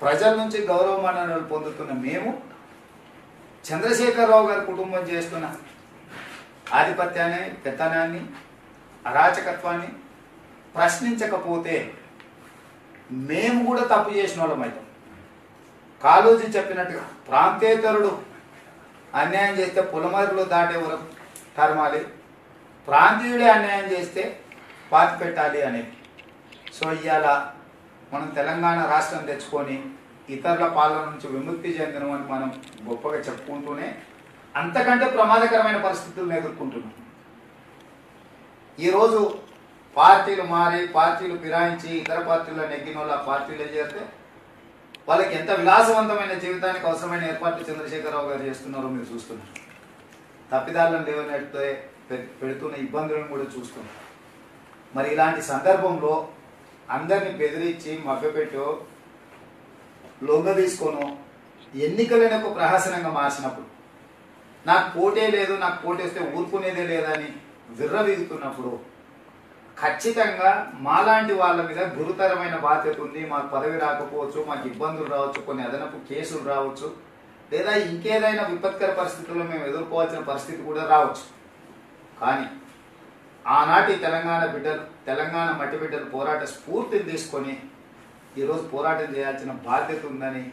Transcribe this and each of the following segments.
ప్రజల నుంచి గౌరవ మన్ననలు పొందుతున్న మేము చంద్రశేఖరరావు గారి కుటుంబం చేస్తున్న ఆధిపత్యాన్ని పెత్తనాన్ని అరాచకత్వాన్ని ప్రశ్నించకపోతే మేము కూడా తప్పు చేసిన వాళ్ళం అయితే. కాళోజీ చెప్పినట్టుగా ప్రాంతేతరుడు అన్యాయం చేస్తే పులమరులు దాటే వరకు తరమాలి ప్రాంతీయుడే అన్యాయం చేస్తే పాతి పెట్టాలి అనేది. సో ఇవాళ మనం తెలంగాణ రాష్ట్రం తెచ్చుకొని ఇతరుల పాలన నుంచి విముక్తి చెందినమని మనం గొప్పగా చెప్పుకుంటూనే అంతకంటే ప్రమాదకరమైన పరిస్థితులను ఎదుర్కొంటున్నాం. ఈరోజు పార్టీలు మారి పార్టీలు ఫిరాయించి ఇతర పార్టీల్లో నెగ్గిన వాళ్ళు ఆ చేస్తే వాళ్ళకి ఎంత విలాసవంతమైన జీవితానికి అవసరమైన ఏర్పాట్లు చంద్రశేఖరరావు గారు చేస్తున్నారో మీరు చూస్తున్నారు. తప్పిదాలను లేవనెడితే పె- పెడుతున్న ఇబ్బందులను కూడా చూస్తున్నాం మరి ఇలాంటి సందర్భంలో అందరిని బెదిరించి మభ్యపెట్టో లొంగ తీసుకోను ఎన్నికలైన ఒక ప్రహసనంగా మార్చినప్పుడు నాకు పోటే లేదు నాకు పోటేస్తే ఊరుకునేదే లేదని విర్రవీగుతున్నప్పుడు ఖచ్చితంగా మాలాంటి వాళ్ళ మీద గురుతరమైన బాధ్యత ఉంది మాకు పదవి రాకపోవచ్చు మాకు ఇబ్బందులు రావచ్చు కొన్ని అదనపు కేసులు రావచ్చు లేదా ఇంకేదైనా విపత్కర పరిస్థితుల్లో మేము ఎదుర్కోవాల్సిన పరిస్థితి కూడా రావచ్చు. కానీ ఆనాటి తెలంగాణ బిడ్డలు తెలంగాణ మట్టి బిడ్డలు పోరాట స్ఫూర్తిని తీసుకొని ఈరోజు పోరాటం చేయాల్సిన బాధ్యత ఉందని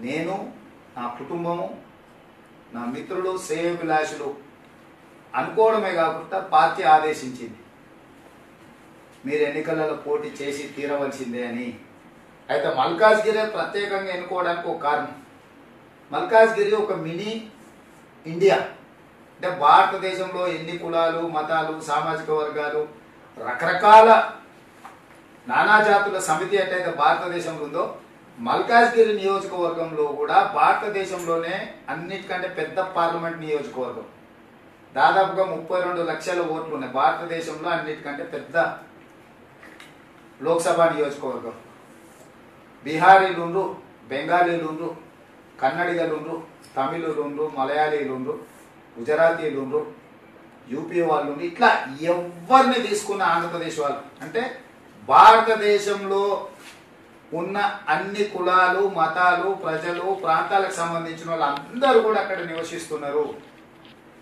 నేను నా కుటుంబము నా మిత్రులు శ్రేయోభిలాషులు అనుకోవడమే కాకుండా పార్టీ ఆదేశించింది. మీరు ఎన్నికలలో పోటీ చేసి తీరవలసిందే అని. అయితే మల్కాజ్గిరి ప్రత్యేకంగా ఎన్నుకోవడానికి ఒక కారణం. మల్కాజ్గిరి ఒక మినీ ఇండియా. అంటే భారతదేశంలో ఎన్ని కులాలు మతాలు సామాజిక వర్గాలు రకరకాల నానాజాతుల సమితి ఎట్టయితే భారతదేశంలో ఉందో మల్కాజ్గిరి నియోజకవర్గంలో కూడా భారతదేశంలోనే అన్నిటికంటే పెద్ద పార్లమెంట్ నియోజకవర్గం. దాదాపుగా ముప్పై రెండు లక్షల ఓట్లు ఉన్నాయి. భారతదేశంలో అన్నిటికంటే పెద్ద లోక్సభ నియోజకవర్గం. బీహారీలుండ్రు బెంగాలీలుండ్రు కన్నడిగలుండ్రు తమిళులుండ్రు మలయాళీలుండ్రు గుజరాతీలు యూపీ వాళ్ళు ఇట్లా ఎవరిని తీసుకున్న ఆంధ్రప్రదేశ్ వాళ్ళు? అంటే భారతదేశంలో ఉన్న అన్ని కులాలు మతాలు ప్రజలు ప్రాంతాలకు సంబంధించిన వాళ్ళందరూ కూడా అక్కడ నివసిస్తున్నారు.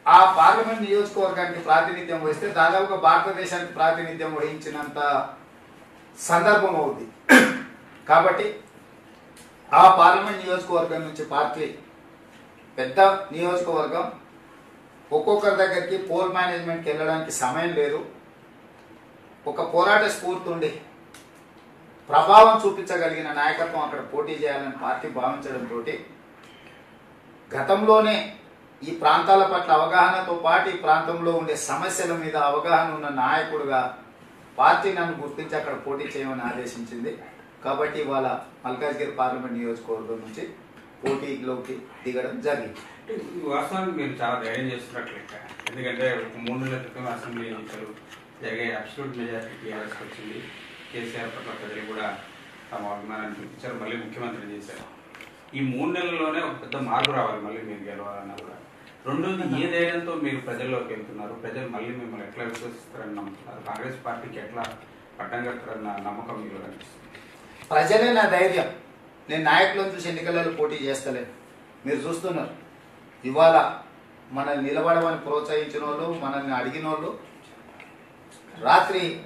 ఆ పార్లమెంట్ నియోజకవర్గానికి ప్రాతినిధ్యం వహిస్తే దాదాపుగా భారతదేశానికి ప్రాతినిధ్యం వహించినంత సందర్భం అవుద్ది. కాబట్టి ఆ పార్లమెంట్ నియోజకవర్గం నుంచి పార్టీ పెద్ద నియోజకవర్గం ఒక్కొక్కరి దగ్గరికి పోల్ మేనేజ్మెంట్కి వెళ్ళడానికి సమయం లేదు. ఒక పోరాట స్ఫూర్తి ఉండి ప్రభావం చూపించగలిగిన నాయకత్వం అక్కడ పోటీ చేయాలని పార్టీ భావించడంతో గతంలోనే ఈ ప్రాంతాల పట్ల అవగాహనతో పాటు ఈ ప్రాంతంలో ఉండే సమస్యల మీద అవగాహన ఉన్న నాయకుడుగా పార్టీ నన్ను గుర్తించి అక్కడ పోటీ చేయమని ఆదేశించింది. కాబట్టి ఇవాళ మల్కాజ్గిరి పార్లమెంట్ నియోజకవర్గం నుంచి పోటీలోకి దిగడం జరిగింది. ఈ వాస్తవానికి మీరు చాలా ధైర్యం చేస్తున్నట్లు లెక్క ఎందుకంటే ఒక మూడు నెలల క్రితం అసెంబ్లీ ఎన్నికలు జరిగే అబ్సల్యూట్ మెజారిటీ టీఆర్ఎస్ వచ్చింది. కేసీఆర్ పట్ల ప్రజలు కూడా తమ అభిమానాన్ని చూపించారు. మళ్ళీ ముఖ్యమంత్రి చేశారు. ఈ మూడు నెలల్లోనే ఒక పెద్ద మార్పు రావాలి మళ్ళీ మీరు గెలవాలన్నా కూడా. రెండోది ఏ ధైర్యంతో మీరు ప్రజల్లోకి వెళ్తున్నారు? ప్రజలు మళ్ళీ మిమ్మల్ని ఎట్లా విశ్వసిస్తారని నమ్ముతున్నారు? కాంగ్రెస్ పార్టీకి ఎట్లా పట్టం కడతారన్న నమ్మకం మీరు కనిపిస్తుంది. ప్రజలే నా ధైర్యం. నేను నాయకులను చూసి ఎన్నికలలో పోటీ చేస్తలేను. మీరు చూస్తున్నారు. ఇవాళ మనల్ని నిలబడమని ప్రోత్సహించిన వాళ్ళు మనల్ని అడిగిన వాళ్ళు రాత్రి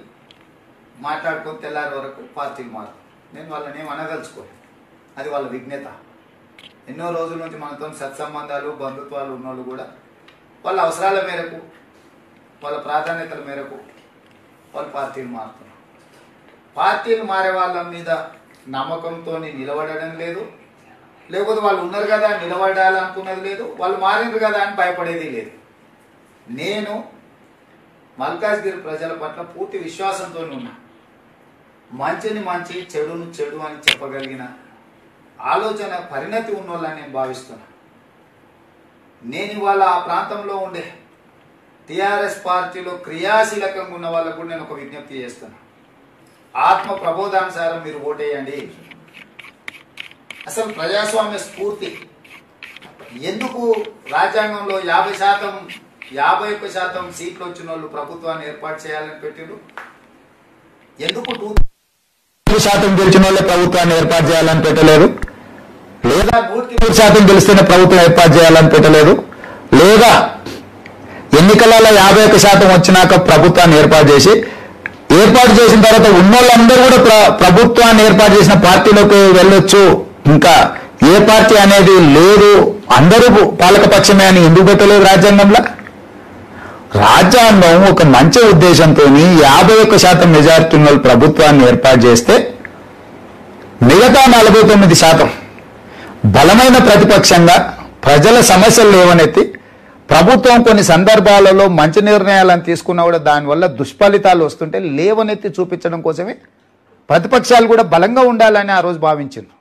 మాట్లాడుకొని తెల్లారి వరకు పార్టీలు మారు నేను వాళ్ళని ఏం అనదలుచుకోను. అది వాళ్ళ విజ్ఞత. ఎన్నో రోజుల నుంచి మనతో సత్సంబంధాలు బంధుత్వాలు ఉన్నోళ్ళు కూడా వాళ్ళ అవసరాల మేరకు వాళ్ళ ప్రాధాన్యతల మేరకు వాళ్ళు పార్టీలు మారుతున్నారు. పార్టీలు మారే వాళ్ళ మీద నమ్మకంతో నిలబడడం లేదు. లేకపోతే వాళ్ళు ఉన్నారు కదా నిలబడాలనుకున్నది లేదు వాళ్ళు మారిండ్రు కదా అని భయపడేది లేదు. నేను మల్కాజ్గిరి ప్రజల పట్ల పూర్తి విశ్వాసంతో ఉన్నా. మంచిని మంచి చెడును చెడు అని చెప్పగలిగిన ఆలోచన పరిణతి ఉన్నోళ్ళని నేను భావిస్తున్నా. నేను ఇవాళ ఆ ప్రాంతంలో ఉండే టిఆర్ఎస్ పార్టీలో క్రియాశీలకంగా ఉన్న వాళ్ళకు కూడా నేను ఒక విజ్ఞప్తి చేస్తున్నా. ఆత్మ ప్రబోధానుసారం మీరు ఓటేయండి. అసలు ప్రజాస్వామ్య స్ఫూర్తి. ఎందుకు రాజ్యాంగంలో యాభై శాతం యాభై ఒక్క శాతం సీట్లు వచ్చిన వాళ్ళు ప్రభుత్వాన్ని ఏర్పాటు చేయాలని పెట్టిండు ఎందుకు టూ నూరు శాతం గెలిచిన వాళ్ళే ప్రభుత్వాన్ని ఏర్పాటు చేయాలని పెట్టలేదు? లేదా నూటికి నూరు శాతం గెలిస్తేనే ప్రభుత్వం ఏర్పాటు చేయాలని పెట్టలేదు? లేదా ఎన్నికలలో యాభై ఒక్క శాతం వచ్చినాక ప్రభుత్వాన్ని ఏర్పాటు చేసి ఏర్పాటు చేసిన తర్వాత ఉన్నోళ్ళందరూ కూడా ప్ర- ప్రభుత్వాన్ని ఏర్పాటు చేసిన పార్టీలోకి వెళ్ళొచ్చు? ఇంకా ఏ పార్టీ అనేది లేదు అందరూ పాలకపక్షమే అని ఎందుకు పెట్టలేదు రాజ్యాంగంలో? రాజ్యాంగం ఒక మంచి ఉద్దేశంతో యాభై ఒక్క శాతం మెజారిటీ ఉన్న వాళ్ళు ప్రభుత్వాన్ని ఏర్పాటు చేస్తే మిగతా నలభై తొమ్మిది శాతం బలమైన ప్రతిపక్షంగా ప్రజల సమస్యలు లేవనెత్తి ప్రభుత్వం కొన్ని సందర్భాలలో మంచి నిర్ణయాలను తీసుకున్నా కూడా దానివల్ల దుష్ఫలితాలు వస్తుంటే లేవనెత్తి చూపించడం కోసమే ప్రతిపక్షాలు కూడా బలంగా ఉండాలని ఆ రోజు భావించింది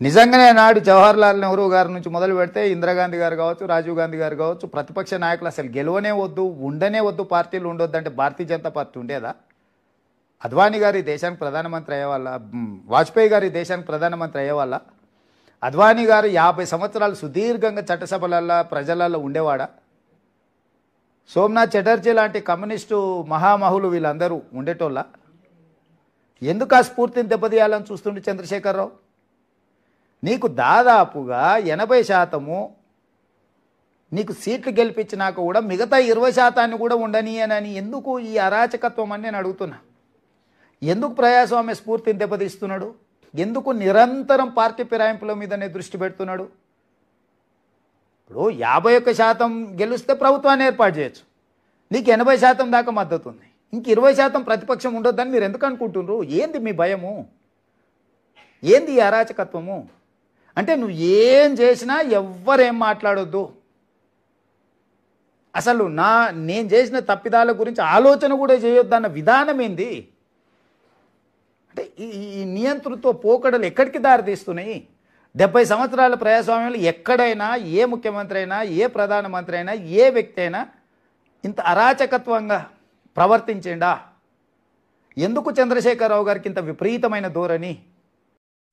నిజంగానే నాడు జవహర్లాల్ నెహ్రూ గారి నుంచి మొదలు పెడితే ఇందిరాగాంధీ గారు కావచ్చు రాజీవ్ గాంధీ గారు కావచ్చు ప్రతిపక్ష నాయకులు అసలు గెలవనే వద్దు ఉండనే వద్దు పార్టీలు ఉండొద్దు అంటే భారతీయ జనతా పార్టీ ఉండేదా? అద్వానీ గారి దేశానికి ప్రధానమంత్రి అయ్యేవాళ్ళ వాజ్పేయి గారి దేశానికి ప్రధానమంత్రి అయ్యేవాళ్ళ? అద్వానీ గారు యాభై సంవత్సరాలు సుదీర్ఘంగా చట్టసభలల్లో ప్రజలలో ఉండేవాడా? సోమనాథ్ చటర్జీ లాంటి కమ్యూనిస్టు మహామహులు వీళ్ళందరూ ఉండేటోళ్ళ? ఎందుకు ఆ స్ఫూర్తిని దెబ్బతీయాలని చూస్తుండే చంద్రశేఖరరావు నీకు దాదాపుగా ఎనభై శాతము నీకు సీట్లు గెలిపించినాక కూడా మిగతా ఇరవై శాతాన్ని కూడా ఉండనీయనని ఎందుకు ఈ అరాచకత్వం అని నేను అడుగుతున్నా? ఎందుకు ప్రజాస్వామ్య స్ఫూర్తిని దెబ్బతీస్తున్నాడు? ఎందుకు నిరంతరం పార్టీ ఫిరాయింపుల మీదనే దృష్టి పెడుతున్నాడు? ఇప్పుడు యాభై ఒక్క శాతం గెలిస్తే ప్రభుత్వాన్ని ఏర్పాటు చేయొచ్చు. నీకు ఎనభై శాతం దాకా మద్దతు ఉంది. ఇంక ఇరవై శాతం ప్రతిపక్షం ఉండొద్దని మీరు ఎందుకు అనుకుంటున్నారు? ఏంది మీ భయము? ఏంది ఈ అరాచకత్వము? అంటే నువ్వు ఏం చేసినా ఎవ్వరేం మాట్లాడొద్దు. అసలు నా నేను చేసిన తప్పిదాల గురించి ఆలోచన కూడా చేయొద్దన్న విధానం ఏంది? అంటే ఈ నియంతృత్వ పోకడలు ఎక్కడికి దారితీస్తున్నాయి? డెబ్బై సంవత్సరాల ప్రజాస్వామ్యంలో ఎక్కడైనా ఏ ముఖ్యమంత్రి అయినా ఏ ప్రధానమంత్రి అయినా ఏ వ్యక్తి అయినా ఇంత అరాచకత్వంగా ప్రవర్తించిండా? ఎందుకు చంద్రశేఖరరావు గారికి ఇంత విపరీతమైన ధోరణి?